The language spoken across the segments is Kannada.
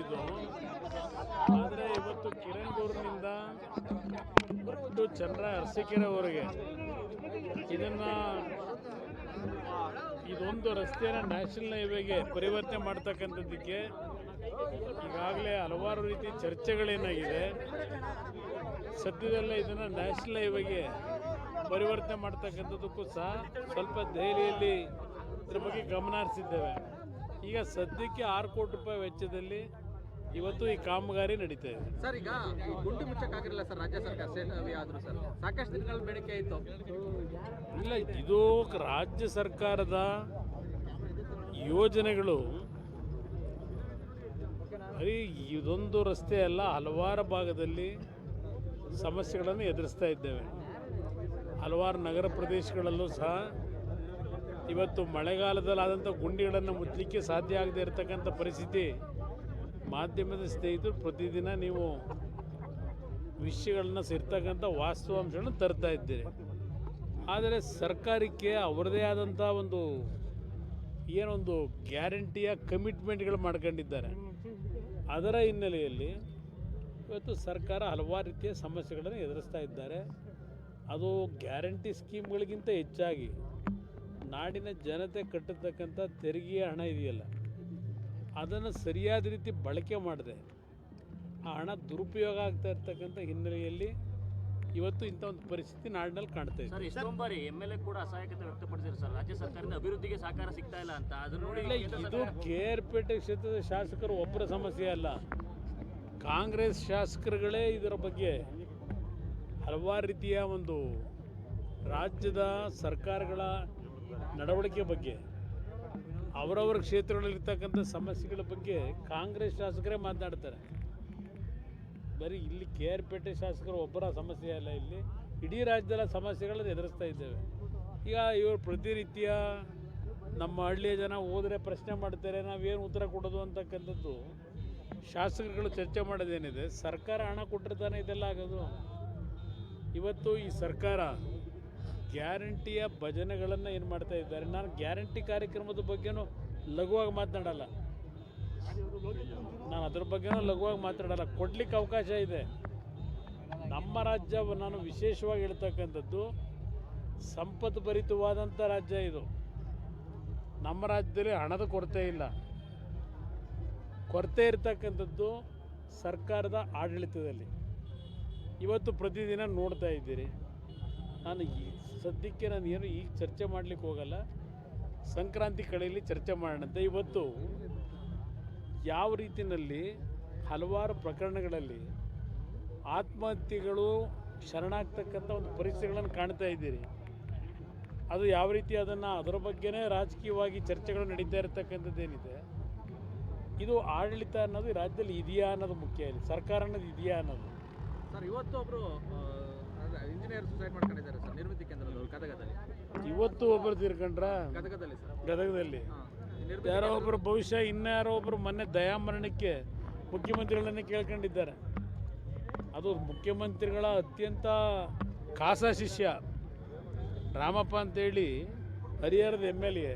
ಇದು. ಆದರೆ ಇವತ್ತು ಕಿರಂಗೂರಿನಿಂದ ಒಟ್ಟು ಚಂದ್ರ ಅರಸಿಕೆರೆವರೆಗೆ ಇದನ್ನು ಇದೊಂದು ರಸ್ತೆಯನ್ನ ನ್ಯಾಷನಲ್ ಹೈವೇಗೆ ಪರಿವರ್ತನೆ ಮಾಡ್ತಕ್ಕಂಥದ್ದಕ್ಕೆ ಈಗಾಗಲೇ ಹಲವಾರು ರೀತಿ ಚರ್ಚೆಗಳೇನಾಗಿದೆ ಸದ್ಯದಲ್ಲೇ ಇದನ್ನು ನ್ಯಾಷನಲ್ ಹೈವೇಗೆ ಪರಿವರ್ತನೆ ಮಾಡ್ತಕ್ಕಂಥದ್ದಕ್ಕೂ ಸಹ ಸ್ವಲ್ಪ ದೆಹಲಿಯಲ್ಲಿ ಇದ್ರ ಬಗ್ಗೆ ಗಮನ ಹರಿಸಿದ್ದೇವೆ. ಈಗ ಸದ್ಯಕ್ಕೆ ಆರು ಕೋಟಿ ರೂಪಾಯಿ ವೆಚ್ಚದಲ್ಲಿ ಇವತ್ತು ಈ ಕಾಮಗಾರಿ ನಡೀತಾ ಇದೆ. ಸರ್ ಈಗ ಗುಂಡಿ ಮುಚ್ಚಕ್ಕಾಗಿರಲ್ಲ ಸರ್ ರಾಜ್ಯ ಸರ್ಕಾರ? ಆದರೂ ಸರ್. ಸಾಕಷ್ಟು ದಿನಗಳ ಬೇಡಿಕೆ ಇತ್ತು. ಇಲ್ಲ ಇದು ರಾಜ್ಯ ಸರ್ಕಾರದ ಯೋಜನೆಗಳು. ಬರೀ ಇದೊಂದು ರಸ್ತೆ ಅಲ್ಲ ಹಲವಾರು ಭಾಗದಲ್ಲಿ ಸಮಸ್ಯೆಗಳನ್ನು ಎದುರಿಸ್ತಾ ಇದ್ದೇವೆ. ಹಲವಾರು ನಗರ ಪ್ರದೇಶಗಳಲ್ಲೂ ಸಹ ಇವತ್ತು ಮಳೆಗಾಲದಲ್ಲಾದಂಥ ಗುಂಡಿಗಳನ್ನು ಮುಚ್ಚಲಿಕ್ಕೆ ಸಾಧ್ಯ ಆಗದೇ ಇರತಕ್ಕಂಥ ಪರಿಸ್ಥಿತಿ ಮಾಧ್ಯಮದ ಸ್ನೇಹಿತರು ಪ್ರತಿದಿನ ನೀವು ವಿಷಯಗಳನ್ನ ಸೇರ್ತಕ್ಕಂಥ ವಾಸ್ತವಾಂಶಗಳನ್ನು ತರ್ತಾ ಇದ್ದೀರಿ. ಆದರೆ ಸರ್ಕಾರಕ್ಕೆ ಅವರದೇ ಆದಂಥ ಒಂದು ಏನೊಂದು ಗ್ಯಾರಂಟಿಯ ಕಮಿಟ್ಮೆಂಟ್ಗಳು ಮಾಡ್ಕೊಂಡಿದ್ದಾರೆ. ಅದರ ಹಿನ್ನೆಲೆಯಲ್ಲಿ ಇವತ್ತು ಸರ್ಕಾರ ಹಲವಾರು ರೀತಿಯ ಸಮಸ್ಯೆಗಳನ್ನು ಎದುರಿಸ್ತಾ ಇದ್ದಾರೆ. ಅದು ಗ್ಯಾರಂಟಿ ಸ್ಕೀಮ್ಗಳಿಗಿಂತ ಹೆಚ್ಚಾಗಿ ನಾಡಿನ ಜನತೆ ಕಟ್ಟತಕ್ಕಂಥ ತೆರಿಗೆಯ ಹಣ ಇದೆಯಲ್ಲ ಅದನ್ನು ಸರಿಯಾದ ರೀತಿ ಬಳಕೆ ಮಾಡಿದೆ ಆ ಹಣ ದುರುಪಯೋಗ ಆಗ್ತಾ ಇರ್ತಕ್ಕಂಥ ಹಿನ್ನೆಲೆಯಲ್ಲಿ ಇವತ್ತು ಇಂಥ ಒಂದು ಪರಿಸ್ಥಿತಿ ನಾಡಿನಲ್ಲಿ ಕಾಣ್ತಾ ಇದೆ ಎಷ್ಟೊಂದು ಬಾರಿ ಎಂ ಎಲ್ ಎ ಕೂಡ ಅಸಹಾಯಕತೆ ವ್ಯಕ್ತಪಡಿಸಿದ್ರು ಸರ್. ರಾಜ್ಯ ಸರ್ಕಾರದಿಂದ ಅಭಿವೃದ್ಧಿಗೆ ಸಹಕಾರ ಸಿಗ್ತಾ ಇಲ್ಲ ಅಂತ. ಅದನ್ನ ನೋಡಿ ಇದು ಕೆ ಆರ್ ಪೇಟೆ ಕ್ಷೇತ್ರದ ಶಾಸಕರು ಒಬ್ಬರ ಸಮಸ್ಯೆ ಅಲ್ಲ. ಕಾಂಗ್ರೆಸ್ ಶಾಸಕರುಗಳೇ ಇದರ ಬಗ್ಗೆ ಹಲವಾರು ರೀತಿಯ ಒಂದು ರಾಜ್ಯದ ಸರ್ಕಾರಗಳ ನಡವಳಿಕೆ ಬಗ್ಗೆ, ಅವರವರ ಕ್ಷೇತ್ರಗಳಲ್ಲಿರ್ತಕ್ಕಂಥ ಸಮಸ್ಯೆಗಳ ಬಗ್ಗೆ ಕಾಂಗ್ರೆಸ್ ಶಾಸಕರೇ ಮಾತನಾಡ್ತಾರೆ. ಬರೀ ಇಲ್ಲಿ ಕೆ ಆರ್ ಪೇಟೆ ಶಾಸಕರು ಒಬ್ಬರ ಸಮಸ್ಯೆ ಅಲ್ಲ ಇಲ್ಲಿ, ಇಡೀ ರಾಜ್ಯದ ಸಮಸ್ಯೆಗಳನ್ನು ಎದುರಿಸ್ತಾ ಇದ್ದೇವೆ. ಈಗ ಇವರು ಪ್ರತಿನಿತ್ಯ ನಮ್ಮ ಹಳ್ಳಿಯ ಜನ ಹೋದರೆ ಪ್ರಶ್ನೆ ಮಾಡ್ತಾರೆ, ನಾವೇನು ಉತ್ತರ ಕೊಡೋದು ಅಂತಕ್ಕಂಥದ್ದು ಶಾಸಕರುಗಳು ಚರ್ಚೆ ಮಾಡೋದೇನಿದೆ, ಸರ್ಕಾರ ಹಣ ಕೊಟ್ಟಿರ್ತಾನೆ ಇದೆಲ್ಲ ಆಗೋದು ಇವತ್ತು ಈ ಸರ್ಕಾರ ಗ್ಯಾರಂಟಿಯ ಭಜನೆಗಳನ್ನು ಏನು ಮಾಡ್ತಾ ಇದ್ದಾರೆ? ನಾನು ಗ್ಯಾರಂಟಿ ಕಾರ್ಯಕ್ರಮದ ಬಗ್ಗೆನೂ ಲಘುವಾಗಿ ಮಾತನಾಡಲ್ಲ. ನಾನು ಅದ್ರ ಬಗ್ಗೆನೂ ಲಘುವಾಗಿ ಮಾತಾಡಲ್ಲ ಕೊಡ್ಲಿಕ್ಕೆ ಅವಕಾಶ ಇದೆ. ನಮ್ಮ ರಾಜ್ಯ ನಾನು ವಿಶೇಷವಾಗಿ ಹೇಳ್ತಕ್ಕಂಥದ್ದು, ಸಂಪತ್ತು ಭರಿತವಾದಂಥ ರಾಜ್ಯ ಇದು. ನಮ್ಮ ರಾಜ್ಯದಲ್ಲಿ ಹಣದ ಕೊರತೆ ಇಲ್ಲ. ಕೊರತೆ ಇರತಕ್ಕಂಥದ್ದು ಸರ್ಕಾರದ ಆಡಳಿತದಲ್ಲಿ. ಇವತ್ತು ಪ್ರತಿದಿನ ನೋಡ್ತಾ ಇದ್ದೀರಿ. ನಾನು ಸದ್ಯಕ್ಕೆ ನಾನು ಏನು ಈಗ ಚರ್ಚೆ ಮಾಡಲಿಕ್ಕೆ ಹೋಗಲ್ಲ. ಸಂಕ್ರಾಂತಿ ಕಡೆಯಲ್ಲಿ ಚರ್ಚೆ ಮಾಡೋಣಂತೆ ಇವತ್ತು ಯಾವ ರೀತಿಯಲ್ಲಿ ಹಲವಾರು ಪ್ರಕರಣಗಳಲ್ಲಿ ಆತ್ಮಹತ್ಯೆಗಳು ಶರಣಾಗ್ತಕ್ಕಂಥ ಒಂದು ಪರಿಸ್ಥಿತಿಗಳನ್ನು ಕಾಣ್ತಾ ಇದ್ದೀರಿ. ಅದು ಯಾವ ರೀತಿ ಅದನ್ನು ಅದರ ಬಗ್ಗೆನೇ ರಾಜಕೀಯವಾಗಿ ಚರ್ಚೆಗಳು ನಡೀತಾ ಇರತಕ್ಕಂಥದ್ದೇನಿದೆ ಇದು ಆಡಳಿತ ಅನ್ನೋದು ರಾಜ್ಯದಲ್ಲಿ ಇದೆಯಾ ಅನ್ನೋದು ಮುಖ್ಯ ಇಲ್ಲಿ. ಸರ್ಕಾರ ಅನ್ನೋದು ಇದೆಯಾ ಅನ್ನೋದು? ಸರ್, ಇವತ್ತು ಒಬ್ರು ಇಂಜಿನಿಯರ್ ಸುಸೈಡ್ ಮಾಡ್ಕೊಂಡಿದ್ದಾರೆ ಸರ್ ನಿರ್ಮಿತಿ ಕೇಂದ್ರದವರು ಗದಗದಲ್ಲಿ. ಇವತ್ತು ಒಬ್ಬರು ತೀರ್ಕೊಂಡ್ರ? ಗದಗದಲ್ಲಿ ಸರ್. ಗದಗದಲ್ಲಿ. ಯಾರೋ ಒಬ್ಬರು ಭವಿಷ್ಯ ಇನ್ನಾರೋ ಒಬ್ಬರು ಮೊನ್ನೆ ದಯಾಮರಣಕ್ಕೆ ಮುಖ್ಯಮಂತ್ರಿಗಳನ್ನೇ ಕೇಳ್ಕೊಂಡಿದ್ದಾರೆ. ಅದು ಮುಖ್ಯಮಂತ್ರಿಗಳ ಅತ್ಯಂತ ಖಾಸ ಶಿಷ್ಯ. ರಾಮಪ್ಪ ಅಂತೇಳಿ ಹರಿಹರದ ಎಂ ಎಲ್ ಎ.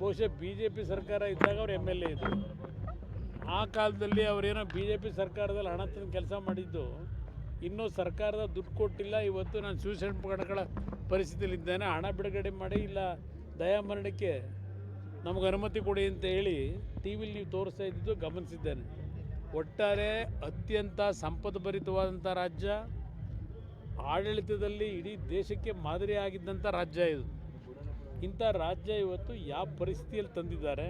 ಬಹುಶಃ ಬಿ ಜೆ ಪಿ ಸರ್ಕಾರ ಇದ್ದಾಗ ಅವ್ರು ಎಂ ಎಲ್ ಎ ಇದ್ದರು ಆ ಕಾಲದಲ್ಲಿ ಅವರೇನೋ ಬಿ ಜೆ ಪಿ ಸರ್ಕಾರದಲ್ಲಿ ಹಣ ತಂದು ಕೆಲಸ ಮಾಡಿದ್ದು ಇನ್ನೂ ಸರ್ಕಾರದ ದುಡ್ಡು ಕೊಟ್ಟಿಲ್ಲ. ಇವತ್ತು ನಾನು ಸೂಸೈಡ್ ಪ್ರಕರಣಗಳ ಪರಿಸ್ಥಿತಿಯಲ್ಲಿದ್ದೇನೆ. ಹಣ ಬಿಡುಗಡೆ ಮಾಡಿ ಇಲ್ಲ. ದಯಾಮರಣಕ್ಕೆ ನಮಗೆ ಅನುಮತಿ ಕೊಡಿ ಅಂತ ಹೇಳಿ ಟಿ ವಿಲಿ ನೀವು ತೋರಿಸ್ತಾ ಇದ್ದಿದ್ದು ಗಮನಿಸಿದ್ದೇನೆ. ಒಟ್ಟಾರೆ ಅತ್ಯಂತ ಸಂಪದ್ಭರಿತವಾದಂಥ ರಾಜ್ಯ. ಆಡಳಿತದಲ್ಲಿ ಇಡೀ ದೇಶಕ್ಕೆ ಮಾದರಿಯಾಗಿದ್ದಂಥ ರಾಜ್ಯ ಇದು. ಇಂಥ ರಾಜ್ಯ ಇವತ್ತು ಯಾವ ಪರಿಸ್ಥಿತಿಯಲ್ಲಿ ತಂದಿದ್ದಾರೆ?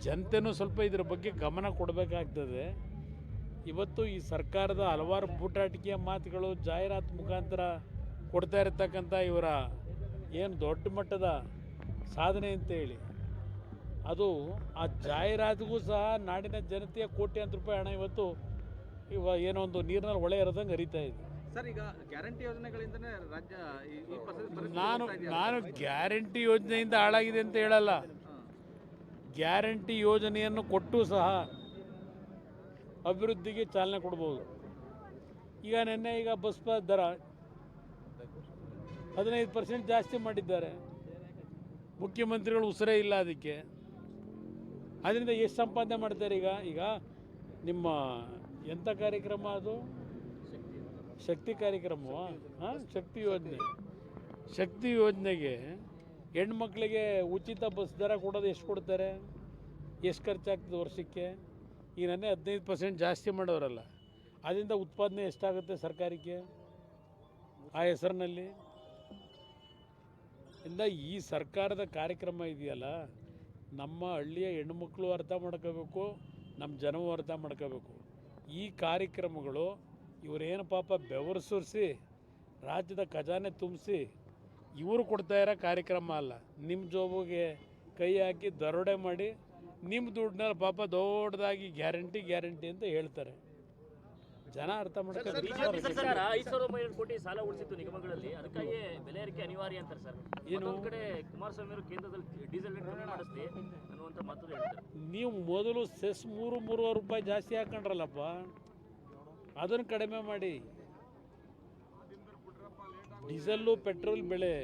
ಜನತೆನೂ ಸ್ವಲ್ಪ ಇದರ ಬಗ್ಗೆ ಗಮನ ಕೊಡಬೇಕಾಗ್ತದೆ. ಇವತ್ತು ಈ ಸರ್ಕಾರದ ಹಲವಾರು ಬೂಟಾಟಿಕೆಯ ಮಾತುಗಳು ಜಾಹೀರಾತು ಮುಖಾಂತರ ಕೊಡ್ತಾ ಇರತಕ್ಕಂಥ ಇವರ ಏನು ದೊಡ್ಡ ಮಟ್ಟದ ಸಾಧನೆ ಅಂತೇಳಿ ಅದು ಆ ಜಾಹೀರಾತಿಗೂ ಸಹ ನಾಡಿನ ಜನತೆಯ ಕೋಟ್ಯಂತ ರೂಪಾಯಿ ಹಣ ಇವತ್ತು ಇವ ಏನೋ ಒಂದು ನೀರಿನಲ್ಲಿ ಹೊಳೆ ಇರೋದಂಗೆ ಹರಿತಾ ಇದೆ. ಸರ್ ಈಗ ಗ್ಯಾರಂಟಿ ಯೋಜನೆಗಳಿಂದನೇ ರಾಜ್ಯ ನಾನು ನಾನು ಗ್ಯಾರಂಟಿ ಯೋಜನೆಯಿಂದ ಹಾಳಾಗಿದೆ ಅಂತ ಹೇಳಲ್ಲ. ಗ್ಯಾರಂಟಿ ಯೋಜನೆಯನ್ನು ಕೊಟ್ಟು ಸಹ ಅಭಿವೃದ್ಧಿಗೆ ಚಾಲನೆ ಕೊಡ್ಬೋದು. ಈಗ ನಿನ್ನೆ ಈಗ ಬಸ್ ಪಾಸ್ ದರ ಹದಿನೈದು ಪರ್ಸೆಂಟ್ ಜಾಸ್ತಿ ಮಾಡಿದ್ದಾರೆ. ಮುಖ್ಯಮಂತ್ರಿಗಳು ಉಸಿರೇ ಇಲ್ಲ ಅದಕ್ಕೆ. ಅದರಿಂದ ಎಷ್ಟು ಸಂಪಾದನೆ ಮಾಡ್ತಾರೆ ಈಗ? ಈಗ ನಿಮ್ಮ ಎಂಥ ಕಾರ್ಯಕ್ರಮ ಅದು? ಶಕ್ತಿ ಕಾರ್ಯಕ್ರಮವಾ ಹಾಂ ಶಕ್ತಿ ಯೋಜನೆ. ಶಕ್ತಿ ಯೋಜನೆಗೆ ಹೆಣ್ಮಕ್ಳಿಗೆ ಉಚಿತ ಬಸ್ ದರ ಕೊಡೋದು ಎಷ್ಟು ಕೊಡ್ತಾರೆ? ಎಷ್ಟು ಖರ್ಚಾಗ್ತದೆ ವರ್ಷಕ್ಕೆ? ನನ್ನೇ ಹದಿನೈದು ಪರ್ಸೆಂಟ್ ಜಾಸ್ತಿ ಮಾಡೋರಲ್ಲ. ಅದರಿಂದ ಉತ್ಪಾದನೆ ಎಷ್ಟಾಗುತ್ತೆ ಸರ್ಕಾರಕ್ಕೆ? ಆ ಹೆಸರಿನಲ್ಲಿ? ಇಂದ ಈ ಸರ್ಕಾರದ ಕಾರ್ಯಕ್ರಮ ಇದೆಯಲ್ಲ, ನಮ್ಮ ಹಳ್ಳಿಯ ಹೆಣ್ಮಕ್ಳು ಅರ್ಥ ಮಾಡ್ಕೋಬೇಕು, ನಮ್ಮ ಜನವು ಅರ್ಥ ಮಾಡ್ಕೋಬೇಕು. ಈ ಕಾರ್ಯಕ್ರಮಗಳು ಇವರೇನು ಪಾಪ ಬೆವರು ಸುರಿಸಿ, ರಾಜ್ಯದ ಖಜಾನೆ ತುಂಬಿಸಿ, ಇವರು ಕೊಡ್ತಾ ಇರೋ ಕಾರ್ಯಕ್ರಮ ಅಲ್ಲ. ನಿಮ್ಮ ಜೋಬಿಗೆ ಕೈ ಹಾಕಿ ದರೋಡೆ ಮಾಡಿ ನಿಮ್ಮ ದುಡ್ಡನ್ನ ಪಾಪ ದೊಡ್ಡದಾಗಿ ಗ್ಯಾರಂಟಿ ಗ್ಯಾರಂಟಿ ಅಂತ ಹೇಳ್ತಾರೆ. ಜನ ಅರ್ಥ ಸರ್ಕಾರ ಐದು ಸಾವಿರದ ಒಂಬೈನೂರು ಕೋಟಿ ಸಾಲ ಉಳಿಸಿತ್ತು ನಿಗಮಗಳಲ್ಲಿ. ಅದಕ್ಕಾಗಿ ಬೆಲೆ ಏರಿಕೆ ಅನಿವಾರ್ಯ ಅಂತಾರೆ ಸರ್? ಇನ್ನೊಂದು ಕಡೆ ಕುಮಾರಸ್ವಾಮಿ ಅವರು ಕೇಂದ್ರದಲ್ಲಿ ಡೀಸೆಲ್ ರೇಟ್ ಕಮ್ಮಿ ಮಾಡಿಸ್ಲಿ ಅನ್ನುವಂಥ ಮಾತು ಹೇಳ್ತಾರೆ. ನೀವು ಮೊದಲು ಸೆಸ್ ಮೂರು ಮೂರುವರೆ ರೂಪಾಯಿ ಜಾಸ್ತಿ ಹಾಕೊಂಡ್ರಲ್ಲಪ್ಪ. ಅದನ್ನು ಕಡಿಮೆ ಮಾಡಿ. ಡೀಸೆಲ್ಲು ಪೆಟ್ರೋಲ್ ಬೆಲೆ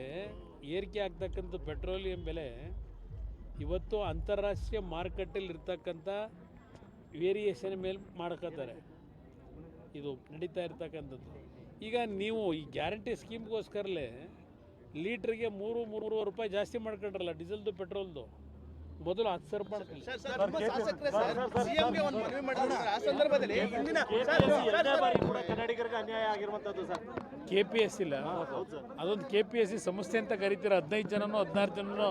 ಏರಿಕೆ ಆಗ್ತಕ್ಕಂಥ ಪೆಟ್ರೋಲಿಯಂ ಬೆಲೆ ಇವತ್ತು ಅಂತಾರಾಷ್ಟ್ರೀಯ ಮಾರುಕಟ್ಟೆಯಲ್ಲಿ ಇರ್ತಕ್ಕಂಥ ವೇರಿಯೇಷನ್ ಮೇಲೆ ಮಾಡ್ಕೋತಾರೆ. ಇದು ನಡೀತಾ ಇರ್ತಕ್ಕಂಥದ್ದು. ಈಗ ನೀವು ಈ ಗ್ಯಾರಂಟಿ ಸ್ಕೀಮ್ಗೋಸ್ಕರಲ್ಲೇ ಲೀಟ್ರಿಗೆ ಮೂರು, ಮೂರುವರೆ ರೂಪಾಯಿ ಜಾಸ್ತಿ ಮಾಡ್ಕೊಂಡ್ರಲ್ಲ ಡೀಸೆಲ್ದು ಪೆಟ್ರೋಲ್ದು ಮೊದಲು ಹತ್ತು ಸಾವಿರ ಮಾಡ್ಕೊಳ್ಳಿ ಸಿಎಂಗೆ ಒಂದು ಮನವಿ ಮಾಡಿದ್ರೆ ಆ ಸಂದರ್ಭದಲ್ಲಿ ಹಿಂದಿನ ಕನ್ನಡಿಗರಿಗೆ ಅನ್ಯಾಯ ಆಗಿರುವಂತದ್ದು ಸರ್. ಕೆ ಪಿ ಎಸ್ ಇಲ್ಲ. ಅದೊಂದು ಕೆ ಪಿ ಎಸ್ ಸಿ ಸಂಸ್ಥೆ ಅಂತ ಕರಿತೀರ ಹದಿನೈದು ಜನನೋ ಹದಿನಾರು ಜನನೋ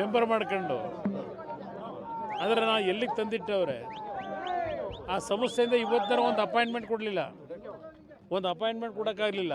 ಮೆಂಬರ್ ಮಾಡ್ಕೊಂಡು. ಆದರೆ ನಾವು ಎಲ್ಲಿಗೆ ತಂದಿಟ್ಟವ್ರೆ? ಆ ಸಂಸ್ಥೆಯಿಂದ ಇವತ್ತಿನ ಒಂದು ಅಪಾಯಿಂಟ್ಮೆಂಟ್ ಕೊಡಲಿಲ್ಲ. ಒಂದು ಅಪಾಯಿಂಟ್ಮೆಂಟ್ ಕೊಡೋಕ್ಕಾಗಲಿಲ್ಲ.